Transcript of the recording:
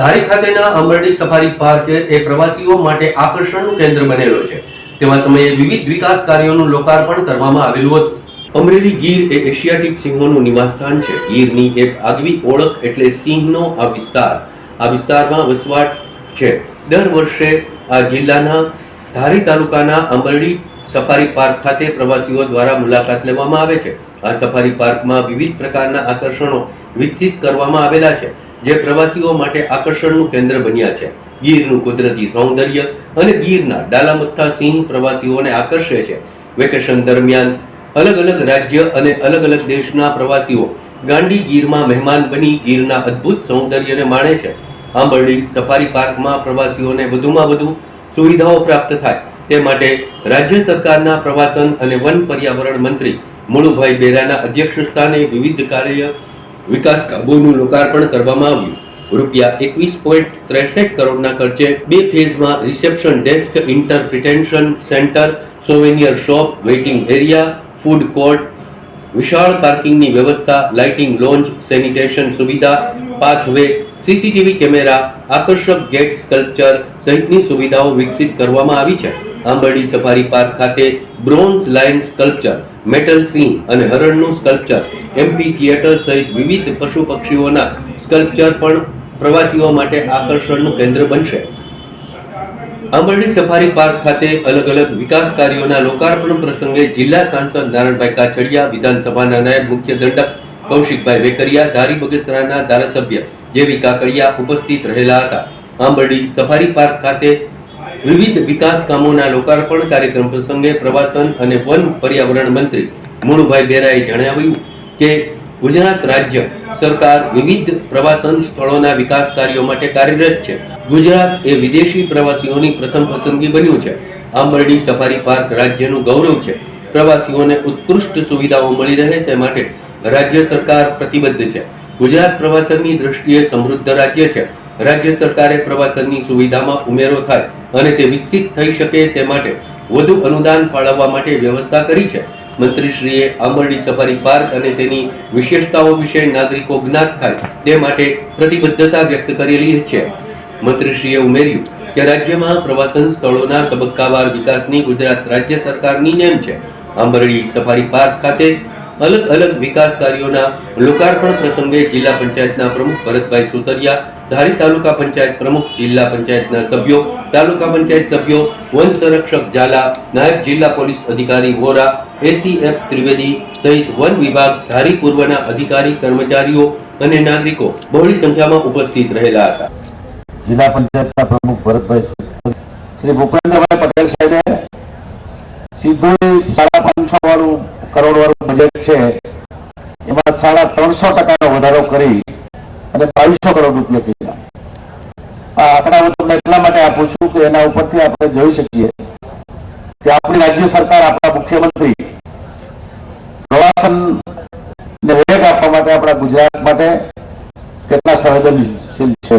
ધારી ખાતેના અમરડી safari park એ પ્રવાસીઓ માટે આકર્ષણનું કેન્દ્ર બનેલો છે. તેવા સમયે વિવિધ વિકાસ કાર્યોનું લોકાર્પણ કરવામાં આવેલું હતું. અમરેલી ગીર એ એશિયાટિક સિંહોનું નિવાસસ્થાન છે. ગીરની એક આગવી ઓળખ એટલે સિંહનો આ વિસ્તાર. આ વિસ્તારમાં વસવાટ છે. દર વર્ષે આ જિલ્લાના ધારી તાલુકાના અમરડી સફારી પાર્ક ખાતે પ્રવાસીઓ દ્વારા મુલાકાત લેવામાં આવે છે. આ સફારી પાર્કમાં વિવિધ પ્રકારના આકર્ષણો વિકસિત કરવામાં આવેલા છે. જે પ્રવાસીઓ માટે આકર્ષણનું કેન્દ્ર બન્યા છે. ગીરનું કુદરતી સૌંદર્ય અને ગીરના ડાલામથ્થા સિંહ પ્રવાસીઓને આકર્ષે છે. વેકેશન દરમિયાન અલગ અલગ રાજ્ય અને અલગ અલગ દેશના પ્રવાસીઓ ગાંડી ગીરમાં મહેમાન બની ગીરના અદ્ભુત સૌંદર્યને માણે છે. આંબરડી સફારી પાર્કમાં પ્રવાસીઓને વધુમાં વધુ સુવિધાઓ પ્રાપ્ત થાય. તે માટે રાજ્ય સરકારના પ્રવાસન અને વન પર્યાવરણ મંત્રી મુળુભાઈ બેરાના અધ્યક્ષ સ્થાને વિવિધ કાર્ય વિકાસ કામોનું લોકાર્પણ કરવામાં આવ્યું. રૂપિયા એકવીસ પોઈન્ટ ત્રેસઠ કરોડના ખર્ચે બે ફેઝમાં reception desk interpretation centre, souvenir shop, waiting area, food court, વિશાળ પાર્કિંગની વ્યવસ્થા, લાઇટિંગ લોન્જ, સેનિટેશન સુવિધા, પાથવે, સીસીટીવી કેમેરા, આકર્ષક ગેટ સ્કલ્પચર સહિતની સુવિધાઓ વિકસિત કરવામાં આવી છે. આંબરડી સફારી પાર્ક ખાતે બ્રોન્ઝ લાઇન સ્કલ્પચર, મેટલ સિંહ અને હરણનું સ્કલ્પચર, એમપી થિયેટર સહિત વિવિધ પશુ પક્ષીઓના સ્કલ્પચર પણ પ્રવાસીઓ માટે આકર્ષણનું કેન્દ્ર બનશે. આંબરડી સફારી પાર્ક ખાતે અલગ અલગ વિકાસ કાર્યોના લોકાર્પણ પ્રસંગે જિલ્લા સાંસદ નારણભાઈ કાછડિયા, વિધાનસભાના નાયબ મુખ્ય દંડક કૌશિકભાઈ વેકરિયા, ધારી બગસરાના ધારાસભ્ય જેવી કાકડિયા ઉપસ્થિત રહેલા હતા. આંબરડી સફારી પાર્ક ખાતે વિવિધ વિકાસ કામોના લોકાર્પણ કાર્યક્રમ પ્રસંગે પ્રવાસન અને વન પર્યાવરણ મંત્રી મુણુભાઈ બેરાએ જણાવ્યું કે ગુજરાત રાજ્ય સરકાર વિવિધ પ્રવાસન સ્થળોના વિકાસ કાર્યો માટે કાર્યરત છે. ગુજરાત એ વિદેશી પ્રવાસીઓની પ્રથમ પસંદગી બન્યું છે. આંબરડી સફારી પાર્ક રાજ્યનું ગૌરવ છે. પ્રવાસીઓને ઉત્કૃષ્ટ સુવિધાઓ મળી રહે તે માટે રાજ્ય સરકાર પ્રતિબદ્ધ છે. ગુજરાત પ્રવાસનની દ્રષ્ટિએ સમૃદ્ધ રાજ્ય છે. રાજ્ય સરકારે પ્રવાસનની સુવિધામાં ઉમેરો થાય અને તે વિકસિત થઈ શકે તે માટે વધુ અનુદાન ફાળવવા માટે વ્યવસ્થા કરી છે. મંત્રીશ્રીએ આંબરડી સફારી પાર્ક અને તેની વિશેષતાઓ વિશે નાગરિકો જ્ઞાત થાય તે માટે પ્રતિબદ્ધતા વ્યક્ત કરેલી છે. મંત્રીશ્રીએ ઉમેર્યું કે રાજ્યમાં પ્રવાસન સ્થળોના તબક્કાવાર વિકાસની ગુજરાત રાજ્ય સરકારની નેમ છે. આંબરડી સફારી પાર્ક ખાતે અલગ અલગ વિકાસ કાર્યોના લોકાર્પણ પ્રસંગે જિલ્લા પંચાયતના પ્રમુખ ભરતભાઈ સુતરિયા, ધારી તાલુકા પંચાયત પ્રમુખ જિલ્લા પંચાયતના સભ્યો, તાલુકા પંચાયત સભ્યો, વન સંરક્ષક ઝાલા, નાયબ જિલ્લા પોલીસ અધિકારી વોરા એસીએફ ત્રિવેદી સહિત વન વિભાગ ધારી પૂર્વના અધિકારી, કર્મચારીઓ અને નાગરિકો બહોળી સંખ્યામાં ઉપસ્થિત રહેલા હતા. જિલ્લા પંચાયતના પ્રમુખ ભરતભાઈ શ્રી ભૂપેન્દ્રભાઈ પટેલ સાહેબે સીધું સાડા ત્રણસો ટકાનો વધારો કરી અને બાવીસો કરોડ રૂપિયા કર્યા. આ આંકડા તમને એટલા માટે આપું છું કે એના ઉપરથી આપણે જોઈ શકીએ કે આપણી રાજ્ય સરકાર, આપણા મુખ્યમંત્રી પ્રવાસન ને વેગ આપવા માટે આપણા ગુજરાત માટે કેટલા સંવેદનશીલ છે.